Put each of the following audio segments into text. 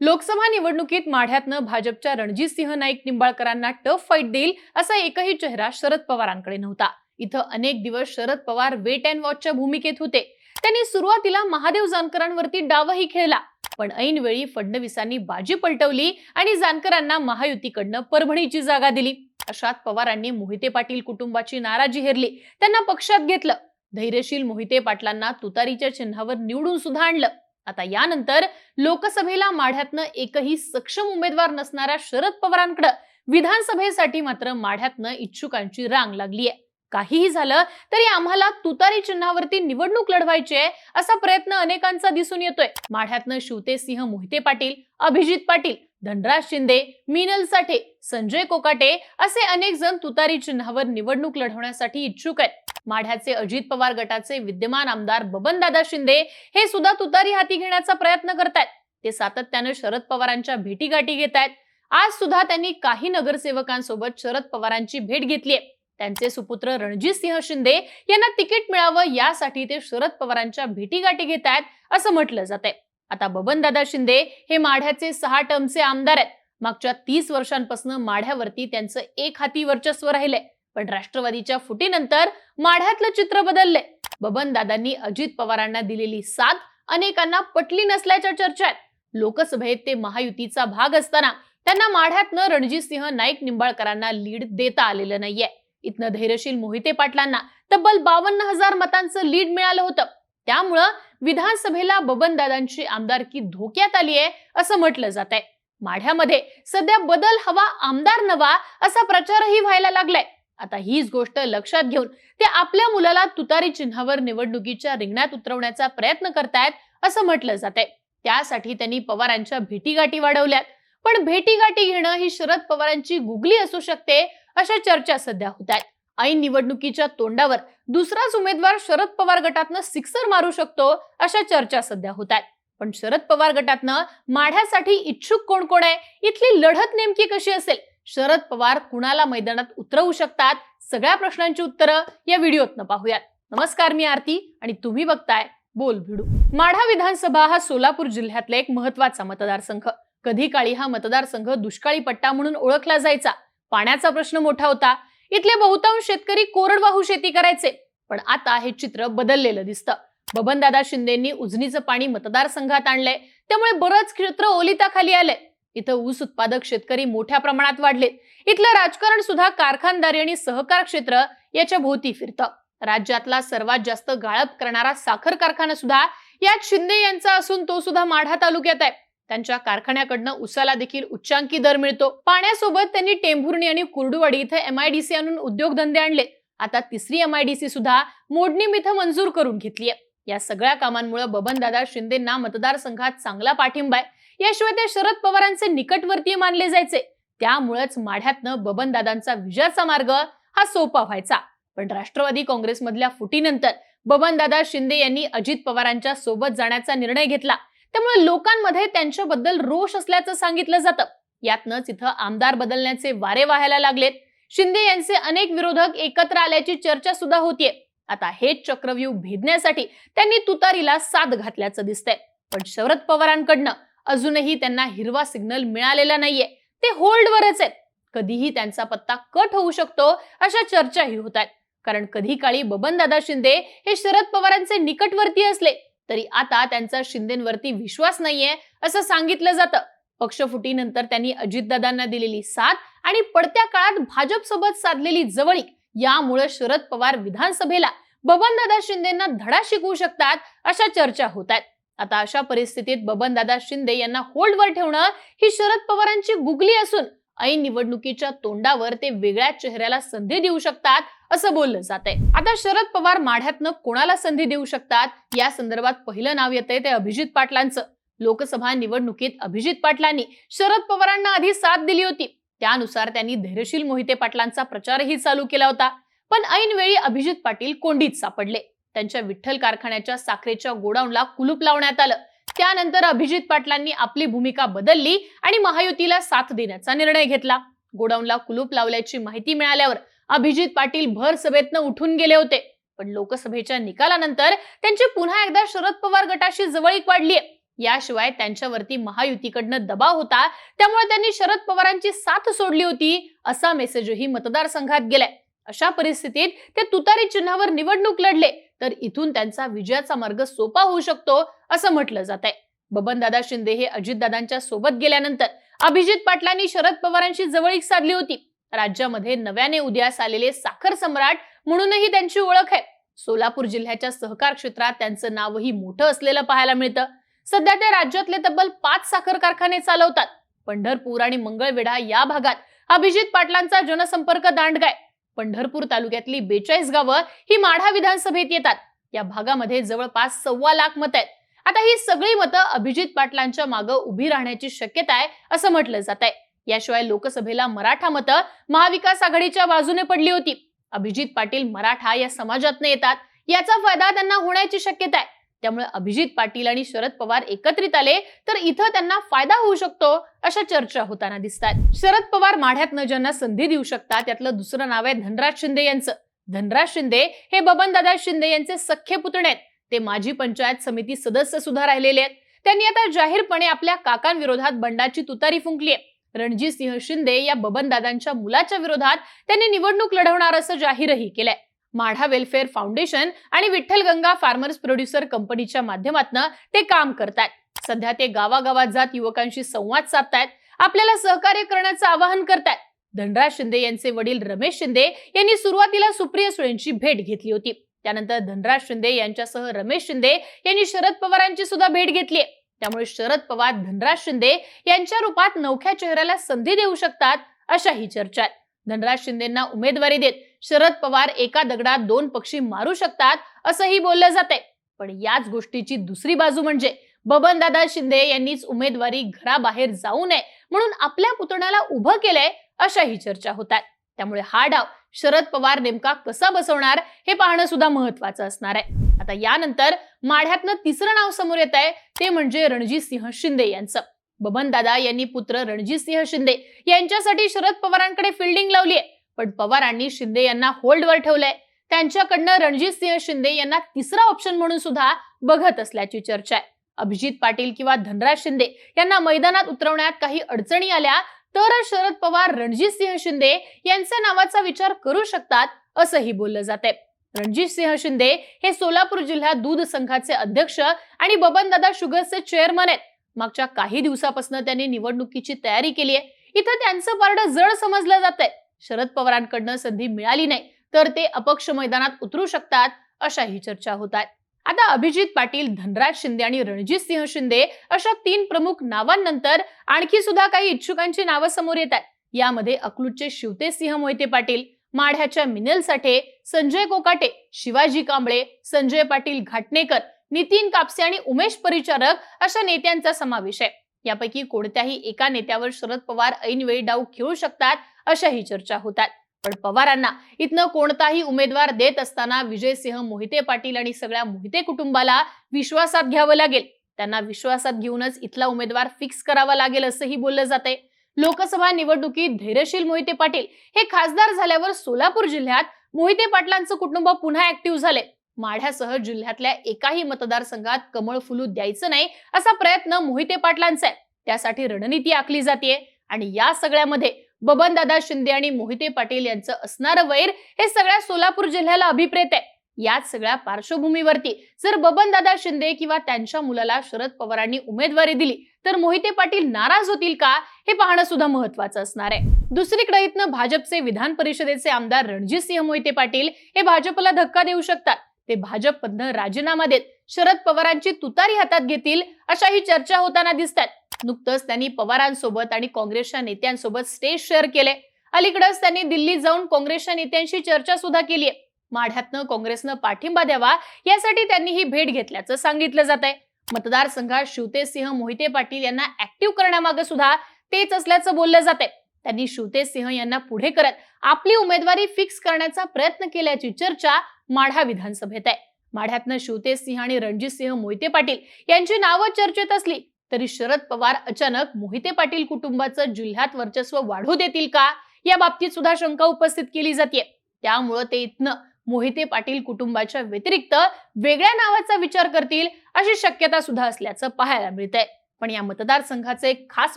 लोकसभा निवडणुकीत माढ्यातनं भाजपच्या रणजित सिंह नाईक निंबाळकरांना टफ फाईट देईल असा एकही चेहरा शरद पवारांकडे नव्हता. इथं अनेक दिवस शरद पवार वेट अँड वॉचच्या भूमिकेत होते. त्यांनी सुरुवातीला महादेव जानकरांवरती डावही खेळला पण ऐनवेळी फडणवीसांनी बाजी पलटवली आणि जानकरांना महायुतीकडनं परभणीची जागा दिली. अशात पवारांनी मोहिते पाटील कुटुंबाची नाराजी हेरली. त्यांना पक्षात घेतलं. धैर्यशील मोहिते पाटलांना तुतारीच्या चिन्हावर निवडून सुद्धा आणलं. आता यानंतर लोकसभेला माढ्यातनं एकही सक्षम उमेदवार नसणाऱ्या शरद पवारांकडे विधानसभेसाठी मात्र माढ्यातनं इच्छुकांची रांग लागली आहे काहीही झालं तरी आम्हाला तुतारी चिन्हावरती निवडणूक लढवायची आहे असा प्रयत्न अनेकांचा दिसून येतोय. माढ्यातनं शिवतेसिंह मोहिते पाटील अभिजित पाटील धनराज शिंदे मिनल साठे संजय कोकाटे असे अनेक जण तुतारी चिन्हावर निवडणूक लढवण्यासाठी इच्छुक आहेत. माढ्याचे अजित पवार गटाचे विद्यमान आमदार बबनदादा शिंदे हे सुद्धा तुतारी हाती घेण्याचा प्रयत्न करतायत. ते सातत्यानं शरद पवारांच्या भेटीगाठी घेत आहेत आज सुद्धा त्यांनी काही नगरसेवकांसोबत शरद पवारांची भेट घेतलीय. त्यांचे सुपुत्र रणजित सिंह शिंदे यांना तिकीट मिळावं यासाठी ते शरद पवारांच्या भेटीगाठी घेत आहेत असं म्हटलं जातंय. आता बबनदादा शिंदे हे माढ्याचे सहा टर्मचे आमदार आहेत. मागच्या तीस वर्षांपासून माढ्यावरती त्यांचं एक हाती वर्चस्व राहिलंय. पण राष्ट्रवादीच्या फुटीनंतर माढ्यातलं चित्र बदललंय. बबनदादांनी अजित पवारांना दिलेली साथ अनेकांना पटली नसल्याच्या चर्चा आहेत लोकसभेत ते महायुतीचा भाग असताना त्यांना माढ्यातनं रणजितसिंह नाईक निंबाळकरांना लीड देता आलेलं नाहीये. इथनं धैर्यशील मोहिते पाटलांना तब्बल बावन्न हजार मतांचं लीड मिळालं होतं. त्यामुळं विधानसभेला बबनदादांची आमदारकी धोक्यात आली आहे असं म्हटलं जात आहे माढ्यामध्ये सध्या बदल हवा आमदार नवा असा प्रचारही व्हायला लागलाय. आता हीच गोष्ट लक्षात घेऊन ते आपल्या मुलाला तुतारी चिन्हावर निवडणुकीच्या रिंगणात उतरवण्याचा प्रयत्न करतायत असं म्हटलं जात आहे त्यासाठी त्यांनी पवारांच्या भेटीगाठी वाढवल्यात. पण भेटीगाठी घेणं ही शरद पवारांची गुगली असू शकते अशा चर्चा सध्या होत आहेत ऐन निवडणुकीच्या तोंडावर दुसराच उमेदवार शरद पवार गटातनं सिक्सर मारू शकतो अशा चर्चा सध्या होत आहेत पण शरद पवार गटातनं माढ्यासाठी इच्छुक कोण कोण आहे? इथली लढत नेमकी कशी असेल? शरद पवार कुणाला मैदानात उतरवू शकतात? सगळ्या प्रश्नांची उत्तरं या व्हिडिओतनं पाहूयात. नमस्कार मी आरती आणि तुम्ही बघताय बोल भिडू. माढा विधानसभा हा सोलापूर जिल्ह्यातला एक महत्त्वाचा मतदारसंघ. कधी काळी हा मतदारसंघ दुष्काळी पट्टा म्हणून ओळखला जायचा. पाण्याचा प्रश्न मोठा होता. इथले बहुतांश शेतकरी कोरडवाहू शेती करायचे. पण आता हे चित्र बदललेलं दिसतं. बबनदादा शिंदेंनी उजनीचं पाणी मतदारसंघात आणलंय. त्यामुळे बरंच क्षेत्र ओलिताखाली आलंय. इथं ऊस उत्पादक शेतकरी मोठ्या प्रमाणात वाढले. इथलं राजकारण सुद्धा कारखानदारी आणि सहकार क्षेत्र याच्या भोवती फिरतं. राज्यातला सर्वात जास्त गाळप करणारा साखर कारखाना सुद्धा यात शिंदे यांचा असून तो सुद्धा माढा तालुक्यात आहे. त्यांच्या कारखान्याकडनं उसाला देखील उच्चांकी दर मिळतो. पाण्यासोबत त्यांनी टेंभुर्णी आणि कुर्डुवाडी इथं एमआयडीसी आणून उद्योगधंदे आणले. आता तिसरी एमआयडीसी सुद्धा मोडणीम इथं मंजूर करून घेतली या सगळ्या कामांमुळे बबनदादा शिंदेना मतदारसंघात चांगला पाठिंबा आहे. याशिवाय ते शरद पवारांचे निकटवर्तीय मानले जायचे. त्यामुळेच माढ्यातनं बबनदादांचा विजयाचा मार्ग हा सोपा व्हायचा. पण राष्ट्रवादी काँग्रेसमधल्या फुटीनंतर बबनदादा शिंदे यांनी अजित पवारांच्या सोबत जाण्याचा निर्णय घेतला. त्यामुळे लोकांमध्ये त्यांच्याबद्दल रोष असल्याचं सांगितलं जातं. यातनंच इथं आमदार बदलण्याचे वारे वाहायला लागलेत. शिंदे यांचे अनेक विरोधक एकत्र आल्याची चर्चा सुद्धा होतीये. आता हेच चक्रव्यूह भेदण्यासाठी त्यांनी तुतारीला साथ घातल्याचं दिसतंय. पण शरद पवारांकडनं अजूनही त्यांना हिरवा सिग्नल मिळालेला नाहीये. ते होल्डवरच आहेत. कधीही त्यांचा पत्ता कट होऊ शकतो अशा चर्चाही होत आहेत. कारण कधी काळी बबनदादा शिंदे हे शरद पवारांचे निकटवर्ती असले तरी आता त्यांचा शिंदेवरती विश्वास नाहीये असं सांगितलं जातं. पक्षफुटीनंतर त्यांनी अजितदादांना दिलेली साथ आणि पडत्या काळात भाजपसोबत साधलेली जवळीक यामुळे शरद पवार विधानसभेला बबनदादा शिंदेना धडा शिकवू शकतात अशा चर्चा होत आहेत. आता अशा परिस्थितीत बबनदादा शिंदे यांना होल्डवर ठेवणं ही शरद पवारांची गुगली असून ऐन निवडणुकीच्या तोंडावर ते वेगळ्या चेहऱ्याला संधी देऊ शकतात असं बोललं जात आहे आता शरद पवार माढ्यातनं कोणाला संधी देऊ शकतात? या संदर्भात पहिलं नाव येतंय ते अभिजित पाटलांचं. लोकसभा निवडणुकीत अभिजित पाटलांनी शरद पवारांना आधी साथ दिली होती. त्यानुसार त्यांनी धैर्यशील मोहिते पाटलांचा प्रचारही चालू केला होता. पण ऐनवेळी अभिजित पाटील कोंडीत सापडले. त्यांच्या विठ्ठल कारखान्याच्या साखरेच्या गोडाऊनला कुलूप लावण्यात आलं. त्यानंतर अभिजित पाटलांनी आपली भूमिका बदलली आणि महायुतीला साथ देण्याचा निर्णय घेतला. गोडाऊनला कुलूप लावल्याची माहिती मिळाल्यावर अभिजित पाटील भर सभेतनं उठून गेले होते. पण लोकसभेच्या निकालानंतर त्यांची पुन्हा एकदा शरद पवार गटाशी जवळीक वाढलीय याशिवाय त्यांच्यावरती महायुतीकडनं दबाव होता. त्यामुळे त्यांनी शरद पवारांची साथ सोडली होती असा मेसेजही मतदारसंघात गेलाय. अशा परिस्थितीत ते तुतारी चिन्हावर निवडणूक लढले. तर इथून त्यांचा विजयाचा मार्ग सोपा होऊ शकतो असं म्हटलं जात आहे बबनदादा शिंदे हे अजितदादांच्या सोबत गेल्यानंतर अभिजित पाटलांनी शरद पवारांशी जवळीक साधली होती. राज्यामध्ये नव्याने उदयास आलेले साखर सम्राट म्हणूनही त्यांची ओळख आहे. सोलापूर जिल्ह्याच्या सहकार क्षेत्रात त्यांचं नावही मोठं असलेलं पाहायला मिळतं. सध्या ते राज्यातले तब्बल पाच साखर कारखाने चालवतात. पंढरपूर आणि मंगळवेढा या भागात अभिजित पाटलांचा जनसंपर्क दांडगाय. पंढरपूर तालुक्यातली बेचाळीस गावं ही माढा विधानसभेत येतात. या भागामध्ये जवळपास सव्वा लाख मत आहेत. आता ही सगळी मतं अभिजित पाटलांच्या मागे उभी राहण्याची शक्यता आहे असं म्हटलं जात आहे. याशिवाय लोकसभेला मराठा मतं महाविकास आघाडीच्या बाजूने पडली होती. अभिजित पाटील मराठा या समाजातनं येतात. याचा फायदा त्यांना होण्याची शक्यता आहे. त्यामुळे अभिजित पाटील आणि शरद पवार एकत्रित आले तर इथं त्यांना फायदा होऊ शकतो अशा चर्चा होताना दिसतात शरद पवार माढ्यातनं ज्यांना संधी देऊ शकतात त्यातलं दुसरं नाव आहे धनराज शिंदे यांचं. धनराज शिंदे हे बबनदादा शिंदे यांचे सख्खे पुतणे आहेत. ते माजी पंचायत समिती सदस्य सुद्धा राहिलेले आहेत. त्यांनी आता जाहीरपणे आपल्या काकांविरोधात बंडाची तुतारी फुंकली आहे. रणजित सिंह शिंदे या बबनदादांच्या मुलाच्या विरोधात त्यांनी निवडणूक लढवणार असं जाहीरही केलंय. माढा वेलफेअर फाउंडेशन आणि विठ्ठल गंगा फार्मर्स प्रोड्युसर कंपनीच्या माध्यमातून ते काम करतात सध्या ते गावागावात जात युवकांशी संवाद साधतायत. आपल्याला सहकार्य करण्याचं आवाहन करतात धनराज शिंदे यांचे वडील रमेश शिंदे यांनी सुरुवातीला सुप्रिया सुळेंची भेट घेतली होती. त्यानंतर धनराज शिंदे यांच्यासह रमेश शिंदे यांनी शरद पवारांची सुद्धा भेट घेतली त्यामुळे शरद पवार धनराज शिंदे यांच्या रूपात नवख्या चेहऱ्याला संधी देऊ शकतात अशा ही चर्चा आहे धनराज शिंदेना उमेदवारी देत शरद पवार एका दगडात दोन पक्षी मारू शकतात असंही बोललं जाते पण याच गोष्टीची दुसरी बाजू म्हणजे बबनदादा शिंदे यांनीच उमेदवारी घराबाहेर जाऊ नये म्हणून आपल्या पुतण्याला उभं केलंय अशाही चर्चा होतात. त्यामुळे हा डाव शरद पवार नेमका कसा बसवणार हे पाहणं सुद्धा महत्वाचं असणार आहे. आता यानंतर माढ्यातनं तिसरं नाव समोर येत आहे ते म्हणजे रणजित सिंह शिंदे यांचं. बबनदादा यांनी पुत्र रणजित सिंह शिंदे यांच्यासाठी शरद पवारांकडे फिल्डिंग लावली आहे पण पवारांनी शिंदे यांना होल्डवर ठेवलंय. त्यांच्याकडनं रणजित सिंह शिंदे यांना तिसरा ऑप्शन म्हणून सुद्धा बघत असल्याची चर्चा आहे. अभिजित पाटील किंवा धनराज शिंदे यांना मैदानात उतरवण्यात काही अडचणी आल्या तर शरद पवार रणजितसिंह शिंदे यांच्या नावाचा विचार करू शकतात असंही बोललं जाते रणजित सिंह शिंदे हे सोलापूर जिल्हा दूध संघाचे अध्यक्ष आणि बबनदादा शुगर्सचे चेअरमन आहेत. मागच्या काही दिवसापासून त्यांनी निवडणुकीची तयारी केली आहे इथं त्यांचं पारडं जड समजलं जात आहे शरद पवारांकडनं संधी मिळाली नाही तर ते अपक्ष मैदानात उतरू शकतात अशाही चर्चा होत आहेत. आता अभिजित पाटील धनराज शिंदे आणि रणजित सिंह शिंदे अशा तीन प्रमुख नावांनंतर आणखी सुद्धा काही इच्छुकांची नावं समोर येत आहेत. यामध्ये अकलूजचे शिवते सिंह मोहिते पाटील माढ्याच्या मिनल साठे संजय कोकाटे शिवाजी कांबळे संजय पाटील घाटणेकर नितीन कापसे आणि उमेश परिचारक अशा नेत्यांचा समावेश आहे. यापैकी कोणत्याही एका नेत्यावर शरद पवार ऐनवेळी डाव खेळू शकतात अशाही चर्चा होतात. पण पवारांना इथनं कोणताही उमेदवार देत असताना विजयसिंह मोहिते पाटील आणि सगळ्या मोहिते कुटुंबाला विश्वासात घ्यावं लागेल. त्यांना विश्वासात घेऊनच इथला उमेदवार फिक्स करावा लागेल असंही बोललं जाते लोकसभा निवडणुकीत धैर्यशील मोहिते पाटील हे खासदार झाल्यावर सोलापूर जिल्ह्यात मोहिते पाटलांचं कुटुंब पुन्हा ऍक्टिव्ह झाले माढ्यासह जिल्ह्यातल्या एकाही मतदारसंघात कमळ फुलू द्यायचं नाही असा प्रयत्न मोहिते पाटलांचा आहे. त्यासाठी रणनीती आखली जाते आणि या सगळ्यामध्ये बबनदादा शिंदे आणि मोहिते पाटील यांचं असणारं वैर हे सगळ्या सोलापूर जिल्ह्याला अभिप्रेत आहे. याच सगळ्या पार्श्वभूमीवरती जर बबनदादा शिंदे किंवा त्यांच्या मुलाला शरद पवारांनी उमेदवारी दिली तर मोहिते पाटील नाराज होतील का? हे पाहणं सुद्धा महत्वाचं असणार आहे. दुसरीकडे इथनं भाजपचे विधान परिषदेचे आमदार रणजित सिंह मोहिते पाटील हे भाजपला धक्का देऊ शकतात. ते भाजपमधनं राजीनामा देत शरद पवारांची तुतारी हातात घेतील अशाही चर्चा होताना दिसतात. नुकतंच त्यांनी पवारांसोबत आणि काँग्रेसच्या नेत्यांसोबत स्टेज शेअर केले. अलीकडेच त्यांनी दिल्लीत जाऊन काँग्रेसच्या नेत्यांशी चर्चा सुद्धा केली आहे माढ्यातनं काँग्रेसनं पाठिंबा द्यावा यासाठी त्यांनी ही भेट घेतल्याचं सांगितलं जात आहे मतदारसंघात शिवतेसिंह मोहिते पाटील यांना ऍक्टिव्ह करण्यामागे सुद्धा तेच असल्याचं बोललं जाते त्यांनी शिवतेसिंह यांना पुढे करत आपली उमेदवारी फिक्स करण्याचा प्रयत्न केल्याची चर्चा माढा विधानसभेत आहे. माढ्यातनं शिवतेसिंह आणि रणजितसिंह मोहिते पाटील यांची नावं चर्चेत असली तरी शरद पवार अचानक मोहिते पाटील कुटुंबाचं जिल्ह्यात वर्चस्व वाढू देतील का? या बाबतीत सुद्धा शंका उपस्थित केली जाते त्यामुळं ते इथनं मोहिते पाटील कुटुंबाच्या व्यतिरिक्त वेगळ्या नावाचा विचार करतील अशी शक्यता सुद्धा असल्याचं पाहायला मिळतंय. पण या मतदारसंघाचं एक खास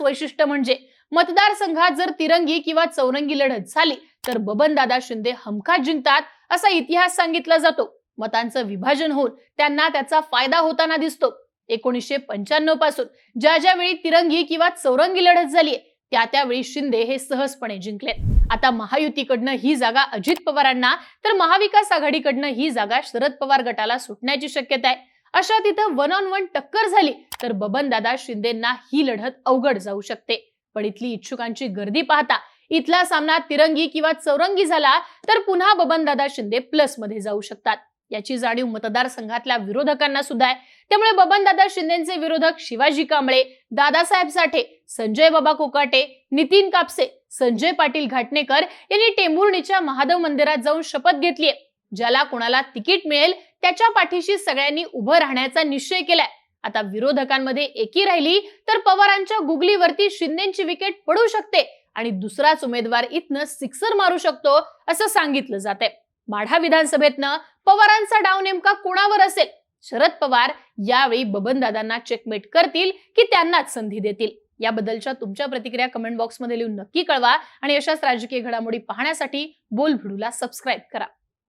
वैशिष्ट्य म्हणजे मतदारसंघात जर तिरंगी किंवा चौरंगी लढत झाली तर बबनदादा शिंदे हमखास जिंकतात असा इतिहास सांगितला जातो. मतांचं विभाजन होऊन त्यांना त्याचा फायदा होताना दिसतो. एकोणीसशे पंच्याण्णवपासून ज्या ज्या वेळी तिरंगी किंवा चौरंगी लढत झालीय त्या त्यावेळी शिंदे हे सहजपणे जिंकले. आता महायुतीकडनं ही जागा अजित पवारांना तर महाविकास आघाडीकडनं ही जागा शरद पवार गटाला सुटण्याची शक्यता आहे अशा तिथं वन ऑन वन टक्कर झाली तर बबनदादा शिंदेना ही लढत अवघड जाऊ शकते. पण इथली इच्छुकांची गर्दी पाहता इथला सामना तिरंगी किंवा चौरंगी झाला तर पुन्हा बबनदादा शिंदे प्लसमध्ये जाऊ शकतात. याची जाणीव मतदारसंघातल्या विरोधकांना सुद्धा आहे. त्यामुळे बबनदादा शिंदेचे विरोधक शिवाजी कांबळे दादासाहेब साठे संजय बाबा कोकाटे नितीन कापसे संजय पाटील घाटणेकर यांनी टेंभुर्णीच्या महादेव मंदिरात जाऊन शपथ घेतलीये ज्याला कोणाला तिकीट मिळेल त्याच्या पाठीशी सगळ्यांनी उभं राहण्याचा निश्चय केलाय. आता विरोधकांमध्ये एकी राहिली तर पवारांच्या गुगलीवरती शिंदेची विकेट पडू शकते आणि दुसराच उमेदवार इथनं सिक्सर मारू शकतो असं सांगितलं जाते माढा विधानसभेतनं पवारांचा डाव नेमका कोणावर असेल? शरद पवार यावेळी बबनदादांना चेकमेट करतील की त्यांनाच संधी देतील? याबद्दलच्या तुमच्या प्रतिक्रिया कमेंट बॉक्समध्ये लिहून नक्की कळवा आणि अशाच राजकीय घडामोडी पाहण्यासाठी बोलभिडूला सबस्क्राईब करा.